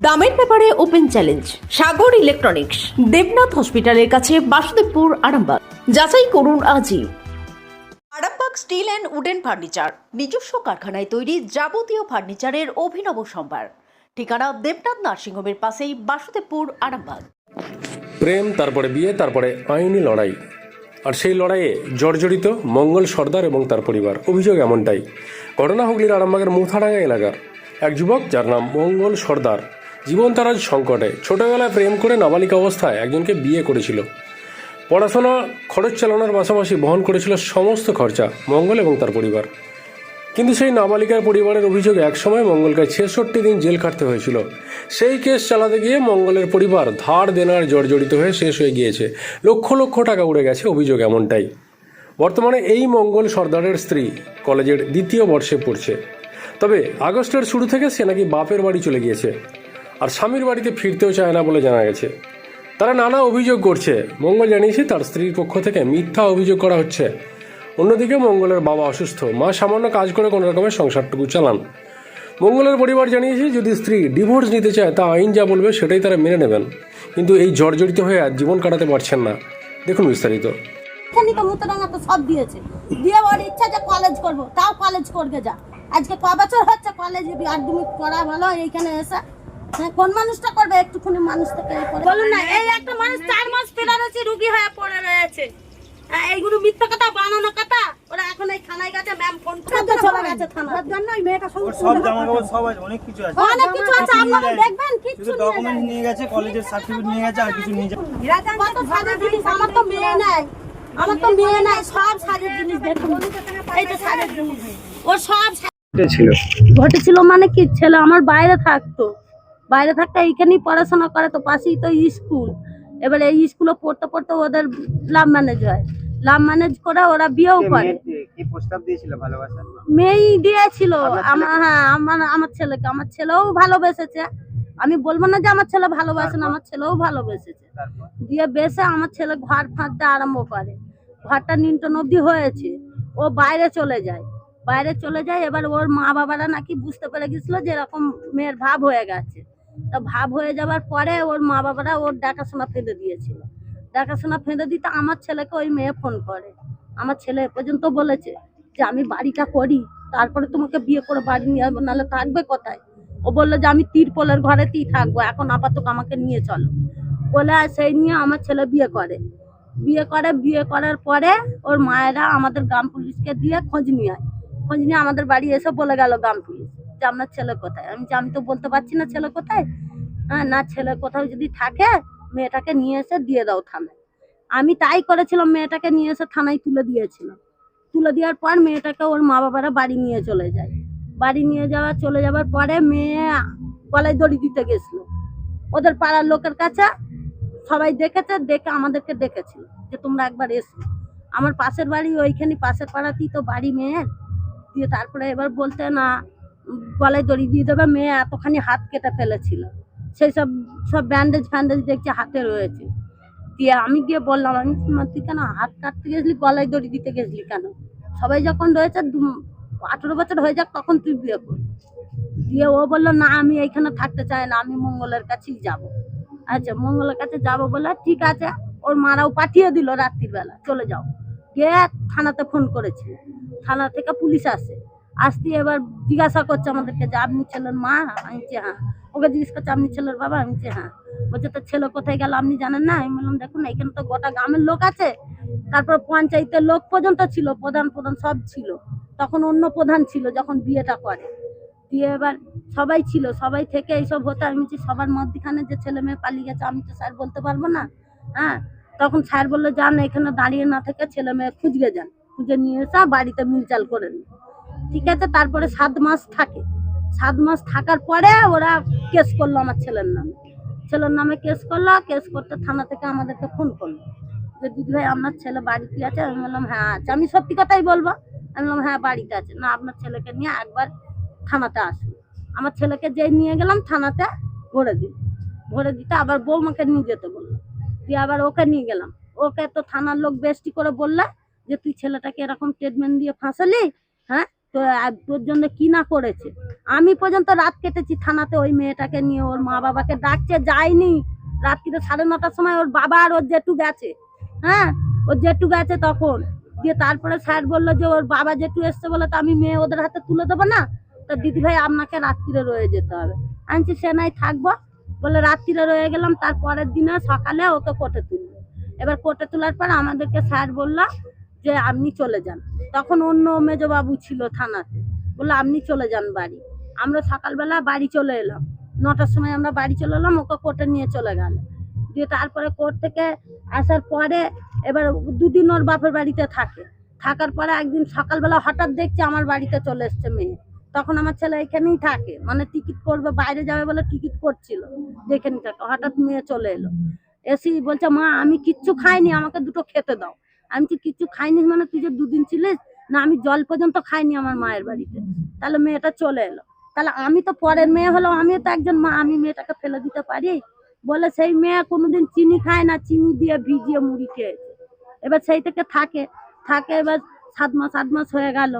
দামের ব্যাপারে open challenge, Sagar electronics, Debnath hospital কাছে বাসুদেবপুর, আরামবাগ। যাচাই করুন আজই। Arambagh steel and wooden furniture, নিজস্ব কারখানায় তৈরি যাবতীয় ফার্নিচারের অভিনব সম্ভার। ঠিকানা দেবনাথ নার্সিংহোমের পাশেই বাসুদেবপুর, আরামবাগ। প্রেম, তারপরে বিয়ে, তারপরে আইনি লড়াই। আর সেই লড়াইয়ে জর্জরিত, মঙ্গল সর্দার এবং তার পরিবার। অভিযোগ এমনটাই। ঘটনা হুগলির আরামবাগের মুথাডাঙ্গা এলাকার। এক যুবক যার নাম মঙ্গল সর্দার। জীবন তার আজ সংকটে ছোটবেলায় প্রেম করে নাবালিকা অবস্থায় একজনকে বিয়ে করেছিল। পড়াশোনা, খরচ চালানোর পাশাপাশি বহন করেছিল সমস্ত খরচা, মঙ্গল এবং তার পরিবার। কিন্তু সেই নাবালিকার পরিবারের অভিযোগ একসময় মঙ্গলকে ছেষট্টি দিন জেল খাটতে হয়েছিল। সেই কেস চালাতে গিয়ে মঙ্গলের পরিবার ধার দেনার জর্জরিত হয়ে শেষ হয়ে গিয়েছে। লক্ষ লক্ষ টাকা উড়ে গেছে অভিযোগ এমনটাই। বর্তমানে এই মঙ্গল সর্দারের স্ত্রী কলেজের দ্বিতীয় বর্ষে পড়ছে। তবে আগস্টের শুরু থেকে সে নাকি বাপের বাড়ি চলে গিয়েছে। আর স্বামীর বাড়িতে ফিরতেও চায় না বলে জানা গেছে। তারা নানা অভিযোগ করছে। মঙ্গল জানিয়েছে, তার স্ত্রীর পক্ষ থেকে মিথ্যা অভিযোগ করা হচ্ছে। অন্যদিকে মঙ্গলের বাবা অসুস্থ। মা সামান্য কাজ করে কোনো রকমের সংসারটুকু চালান। মঙ্গলের পরিবার জানিয়েছে, যদি স্ত্রী ডিভোর্স নিতে চায়, তা আইন যা বলবে সেটাই তারা মেনে নেবেন। কিন্তু এই জর্জরিত হয়ে আর জীবন কাটাতে পারছেন না। দেখুন বিস্তারিত। তো সব দিয়েছে। দিয়ে ওর ইচ্ছা, যে কলেজ করব, তাও কলেজ করবে যা। আজকে ক বছর হচ্ছে কলেজে অ্যাডমিট করা ভালো, এইখানে এসে হ্যাঁ, কোন মানুষটা করবে? একটুখানি মানুষ থেকে বলুন না এই একটা মানুষ চার মাস ফেরা রয়েছে রুগী হয়ে পড়ে রয়েছে। হ্যাঁ, এইগুলো মিথ্যা কথা বানানো কথা। ওরা এখন এই থানায় গেছে ম্যাম ফোন করে চলে গেছে থানা জন্য ওই মেয়েটা সব জামা কাপড় সব আছে অনেক কিছু আছে। অনেক কিছু আছে আপনারা দেখবেন শুধু ডকুমেন্ট নিয়ে গেছে কলেজের সার্টিফিকেট নিয়ে গেছে আর কিছু নিয়ে যাবে কত সাজের জিনিস আমার তো মেয়ে নাই। আমার তো মেয়ে নাই সব সাজের জিনিস দেখুন। এই তো জিনিস। ওর সব ছিল ঘটেছিল মানে কি? ছেলে আমার বাইরে থাকতো। বাইরে থাকতে এইখানেই পড়াশোনা করে তো পাশেই তো স্কুল। এবারে এই স্কুলে পড়তে পড়তে ওদের লাভ ম্যানেজ হয়। লাভ ম্যানেজ করে ওরা বিয়েও করে। মেয়েই দিয়েছিল। আমার হ্যাঁ আমার আমার ছেলেকে। আমার ছেলেও ভালোবেসেছে। আমি বলব না যে আমার ছেলে ভালোবাসে না আমার ছেলেও ভালোবেসেছে। দিয়ে বেসে আমার ছেলে ঘর ফাঁদতে আরম্ভ করে। ঘরটা নিন্টন অব্দি হয়েছে। ও বাইরে চলে যায়। বাইরে চলে যায়। এবার ওর মা বাবারা নাকি বুঝতে পেরে গেছিল যে এরকম মেয়ের ভাব হয়ে গেছে। তা ভাব হয়ে যাওয়ার পরে ওর মা বাবারা ওর দেখাশোনা ফেঁদে দিয়েছিল। দেখাশোনা ফেঁদে দিতে আমার ছেলেকে ওই মেয়ে ফোন করে। আমার ছেলে পর্যন্ত বলেছে যে, আমি বাড়িটা করি, তারপরে তোমাকে বিয়ে করে বাড়ি নিয়ে আসব, নাহলে থাকবে কোথায়? ও বলল যে, আমি তিরপলের ঘরেতেই থাকব, এখন আপাতত আমাকে নিয়ে চলো। বলে সেই নিয়ে আমার ছেলে বিয়ে করে। বিয়ে করে, বিয়ে করার পরে ওর মায়েরা আমাদের গ্রাম পুলিশকে দিয়ে খোঁজ নিয়ে খোঁজ নিয়ে আমাদের বাড়ি এসে বলে গেল গ্রাম পুলিশ। যে আপনার ছেলে কোথায়? আমি যে আমি তো বলতে পারছি না ছেলে কোথায়? হ্যাঁ না, ছেলে কোথাও যদি থাকে, মেয়েটাকে নিয়ে এসে দিয়ে দাও থানায়। আমি তাই করেছিলাম, মেয়েটাকে নিয়ে এসে থানায় তুলে দিয়েছিলাম। তুলে দেওয়ার পর মেয়েটাকে ওর মা বাবারা বাড়ি নিয়ে চলে যায়। বাড়ি নিয়ে যাওয়া, চলে যাওয়ার পরে মেয়ে গলায় দড়ি দিতে গেছিল। ওদের পাড়ার লোকের কাছে সবাই দেখেছে, দেখে আমাদেরকে ডেকেছিল যে তোমরা একবার এসো। আমার পাশের বাড়ি ওইখানে পাশের পাড়াতেই তো বাড়ি মেয়ের। দিয়ে তারপরে এবার বলতে না গলায় দড়ি দিয়ে দেবে, মেয়ে এতখানি হাত কেটে ফেলেছিল। সেই সব সব ব্যান্ডেজ ফ্যান্ডেজ দেখছি হাতে রয়েছে। দিয়ে আমি গিয়ে বললাম, আমি তুই কেন হাত কাটতে গেছিলি? গলায় দড়ি দিতে গেছিলি কেন? সবাই যখন রয়েছে আঠেরো বছর হয়ে যাক, তখন তুই বিয়ে কর। দিয়ে ও বলল, না, আমি এইখানে থাকতে চাই না, আমি মঙ্গলের কাছেই যাব। আচ্ছা মঙ্গলের কাছে যাব বলে, ঠিক আছে। ওর মারাও পাঠিয়ে দিল রাত্রির বেলা চলে যাও। গিয়ে থানাতে ফোন করেছি থানা থেকে পুলিশ আসে। আসতে এবার জিজ্ঞাসা করছে আমাদেরকে যে, আপনি ছেলের মা? আমি বলছি হ্যাঁ। ওকে জিজ্ঞেস করছে, আপনি ছেলের বাবা? আমি বলছি হ্যাঁ। বলছে, তো ছেলে কোথায় গেল আপনি জানেন না? আমি বললাম, দেখুন, এখানে তো গোটা গ্রামের লোক আছে। তারপর পঞ্চায়েতের লোক পর্যন্ত ছিল, প্রধান প্রধান সব ছিল। তখন অন্য প্রধান ছিল যখন বিয়েটা করে। দিয়ে এবার সবাই ছিল, সবাই থেকে এইসব হতো, আমি বলছি, সবার মধ্যখানে যে ছেলে মেয়ে পালিয়ে গেছে, আমি তো স্যার বলতে পারব না? হ্যাঁ? তখন স্যার বলল, যান, এখানে দাঁড়িয়ে না থেকে ছেলে মেয়ে খুঁজবে, যান। খুঁজে নিয়ে এসে বাড়িতে মিলচাল করে নিন ঠিক আছে, তারপরে সাত মাস থাকে। সাত মাস থাকার পরে ওরা কেস করল আমার ছেলের নামে। ছেলের নামে কেস করল, কেস করতে থানা থেকে আমাদেরকে ফোন করল। যে, দিদি ভাই, আপনার ছেলে বাড়িতে আছে? আমি বললাম হ্যাঁ আছে। আমি সত্যি কথাই বলব, আমি বললাম হ্যাঁ বাড়িতে আছে। না, আপনার ছেলেকে নিয়ে একবার থানাতে আসুন। আমার ছেলেকে যেই নিয়ে গেলাম থানাতে, ভরে দিই ভরে দিতে আবার বৌমাকে নিয়ে যেতে বলল। দিয়ে আবার ওকে নিয়ে গেলাম। ওকে তো থানার লোক বেশটি করে বললে যে, তুই ছেলেটাকে এরকম ট্রিটমেন্ট দিয়ে ফাঁসালি হ্যাঁ? তো তোর জন্য কি না করেছে? আমি পর্যন্ত রাত কেটেছি থানাতে ওই মেয়েটাকে নিয়ে, ওর মা বাবাকে ডাকছে, যায়নি। রাত্রিরে সাড়ে নটার সময় ওর বাবা আর ওর জেঠু গেছে। হ্যাঁ? ওর জেঠু গেছে তখন। দিয়ে তারপরে স্যার বলল যে, ওর বাবা জেঠু এসছে বলে তো আমি মেয়ে ওদের হাতে তুলে দেবো না। তো দিদি ভাই আপনাকে রাত্রিরে রয়ে যেতে হবে। আনছি সে নাই, থাকব। বলে, রাত্রিরে রয়ে গেলাম তারপরের দিনে সকালে ওকে কোটে তুললো এবার কোটে তোলার পর আমাদেরকে স্যার বলল যে, আপনি চলে যান। তখন অন্য মেজবাবু ছিল থানাতে। বলল, আপনি চলে যান বাড়ি। আমরা সকালবেলা বাড়ি চলে এলাম। নটার সময় আমরা বাড়ি চলে এলাম, ওকে কোর্টে নিয়ে চলে গেল। দিয়ে তারপরে কোর্ট থেকে আসার পরে এবার দুদিন ওর বাপের বাড়িতে থাকে। থাকার পরে একদিন সকালবেলা হঠাৎ দেখছি আমার বাড়িতে চলে এসছে মেয়ে। তখন আমার ছেলে এখানেই থাকে। মানে টিকিট করবে, বাইরে যাবে বলে টিকিট করছিল। যে এখানেই থাকে হঠাৎ মেয়ে চলে এলো। এসি বলছে, মা, আমি কিচ্ছু খাইনি, আমাকে দুটো খেতে দাও। আমি তো কিচ্ছু খাইনি মানে তুই যে দুদিন ছিলিস, না আমি জল পর্যন্ত খাইনি আমার মায়ের বাড়িতে। তাহলে মেয়েটা চলে এলো। তাহলে আমি তো পরের মেয়ে হলো আমিও তো একজন মা, আমি মেয়েটাকে ফেলে দিতে পারি? বলে সেই মেয়ে কোনোদিন চিনি খায় না, চিনি দিয়ে ভিজিয়ে মুড়ি খেয়েছে। এবার সেই থেকে থাকে থাকে এবার সাত মাস, আট মাস হয়ে গেল।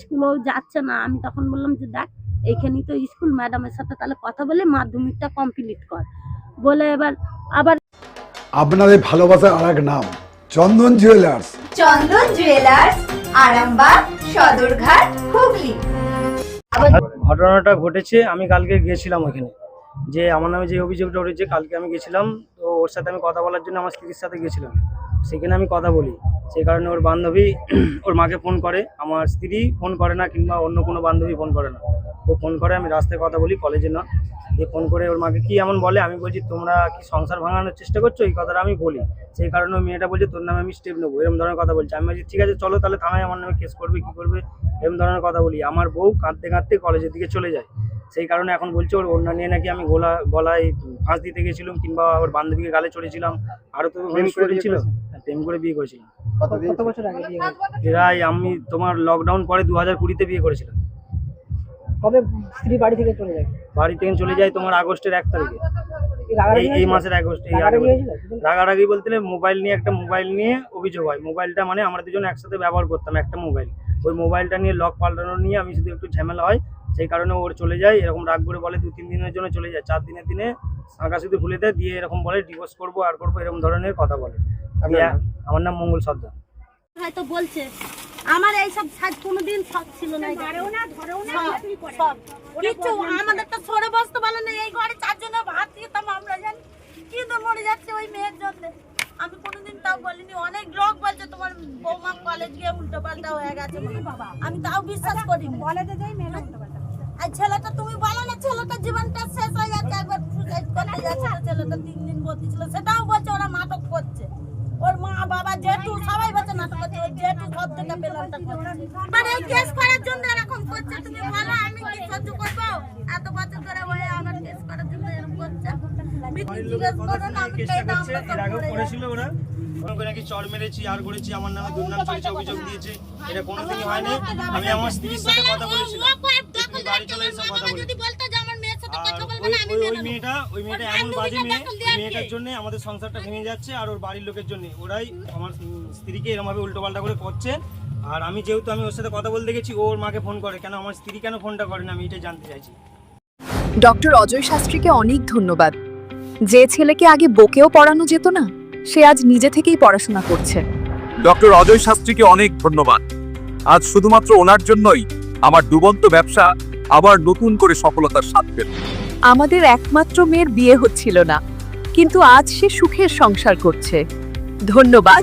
স্কুলেও যাচ্ছে না। আমি তখন বললাম যে দেখ এইখানেই তো স্কুল, ম্যাডামের সাথে তাহলে কথা বলে মাধ্যমিকটা কমপ্লিট কর। বলে এবার আবার আপনাদের ভালোবাসার আর এক নাম। Chandan jewellers Chandan jewellers Arambagh Sadarghat Hooghly. ঘটনাটা ঘটেছে আমি কালকে গিয়েছিলাম ওখানে যে আমার নামে যে অভিযোগটা উঠেছে কালকে আমি গেছিলাম তো ওর সাথে আমি কথা বলার জন্য আমার স্ত্রীর সাথে গেছিলাম। সেখানে আমি কথা বলি। সেই কারণে ওর বান্ধবী ওর মাকে ফোন করে। আমার স্ত্রী ফোন করে না কিংবা অন্য কোনো বান্ধবী ফোন করে না। ও ফোন করে আমি রাস্তায় কথা বলি কলেজে না দিয়ে ফোন করে ওর মাকে কি এমন বলে? আমি বলছি তোমরা কি সংসার ভাঙানোর চেষ্টা করছ? এই কথাটা আমি বলি। সেই কারণে মেয়েটা বলছে তোর নামে আমি স্টেপ নেব। এরকম ধরনের কথা বলছি। আমি বলছি ঠিক আছে চলো তাহলে থানায় আমার নামে কেস করবে কি করবে? এরকম ধরনের কথা বলি। আমার বউ কাঁদতে কাঁদতে কলেজের দিকে চলে যায়। সেই কারণে এখন বলছে ওর ওড়না নিয়ে নাকি আমি গোলা গলায় ফাঁস দিতে গেছিলাম কিংবা ওর বান্ধবীকে গালে চড়েছিলাম আরও তো প্রেম করে বিয়ে ছিল। করেছে? হ্যাঁ, প্রেম করে বিয়ে করেছিলাম। কত বছর আগে বিয়ে হয়েছে? প্রায় আমি তোমার লকডাউন পরে দু হাজার কুড়িতে বিয়ে করেছিলাম। কবে স্ত্রী বাড়ি থেকে চলে যায়? বাড়ি থেকে চলে যায় তোমার আগস্টের এক তারিখে। এই মাসের আগস্ট এই রাগারাগি বলতে মোবাইল নিয়ে একটা মোবাইল নিয়ে অভিযোগ হয়। মোবাইলটা মানে আমরা দুজন একসাথে ব্যবহার করতাম একটা মোবাইল। ওই মোবাইলটা নিয়ে লক পাল্টানো নিয়ে আমি শুধু একটু ঝামেলা হয় সেই কারণে ওর চলে যায়। এরকম রাগ করে বলে দু তিন দিনের জন্য চলে যায়। চার দিনের দিনে আঁকা শুধু ভুলে দেয় দিয়ে এরকম বলে ডিভোর্স করব আর করব এরকম ধরনের কথা বলে? আমার নাম মঙ্গল সর্দার। হয়তো বলছে আমার এইসব ছাদ কোনোদিন সব ছিল না ধরেও না ধরেও না কিছু আমাদের তো সরে বসতে পারল না এই ঘরে চারজনে ভাত খেতাম আমরা জানি কি তো মরে যাচ্ছে ওই মেয়ের জন্য আমি কোনোদিন তাও বলিনি অনেক লোক বলছে তোমার বৌমা কলেজ গিয়ে উল্টো পাল্টা হয়ে গেছে বলে। আমি তাও বিশ্বাস করি কলেজে যাই মেয়েটা উল্টো পাল্টা আর ছেলেটা তুমি বলো না ছেলেটা জীবনটা শেষ হয়ে যাচ্ছে একবার সুসাইড করতে যাচ্ছে তো ছেলেটা তিন দিন ভর্তি ছিল সেটাও বলছে ওরা নাটক করছে ওর মা বাবা জেঠু সবাই বলছে নাটক করছে ওর জেঠু সব থেকে পেলামটা করছে মানে কেস করার জন্য এরকম করছে তুমি বলো আমি কি সহ্য করব এত বছর ধরে হয়ে আমার কেস করার জন্য এরকম করছে নামে দুর্নাম চলেছে অভিযোগ দিয়েছে এটা কোনোদিনই হয়নি আমি আমার স্ত্রীর সাথে কথা বলেছিলাম বাড়ি চলে এসে কথা বলি যদি বলতো যে আমার মেয়ের সাথে আর ওই মেনে। মেয়েটা ওই মেয়েটা এমন বাজে মেয়ে মেয়েটার? জন্য আমাদের সংসারটা ভেঙে যাচ্ছে আর ওর বাড়ির লোকের জন্য ওরাই আমার স্ত্রীকে এরকম ভাবে উল্টো পাল্টা করে করছে আর আমি যেহেতু আমি ওর সাথে কথা বলতে গেছি ওর মাকে ফোন করে। কেন আমার স্ত্রী কেন ফোনটা করে না? আমি এটা জানতে চাইছি। ডক্টর অজয় শাস্ত্রীকে অনেক ধন্যবাদ। যে ছেলেকে আগে বকেও পড়ানো যেত না সে আজ নিজে থেকেই পড়াশোনা করছে। ডক্টর অজয় শাস্ত্রীকে অনেক ধন্যবাদ। আজ শুধুমাত্র ওনার জন্যই আমার ডুবন্ত ব্যবসা আবার নতুন করে সফলতার স্বাদ পেল। আমাদের একমাত্র মেয়ের বিয়ে হচ্ছিল না কিন্তু আজ সে সুখের সংসার করছে। ধন্যবাদ।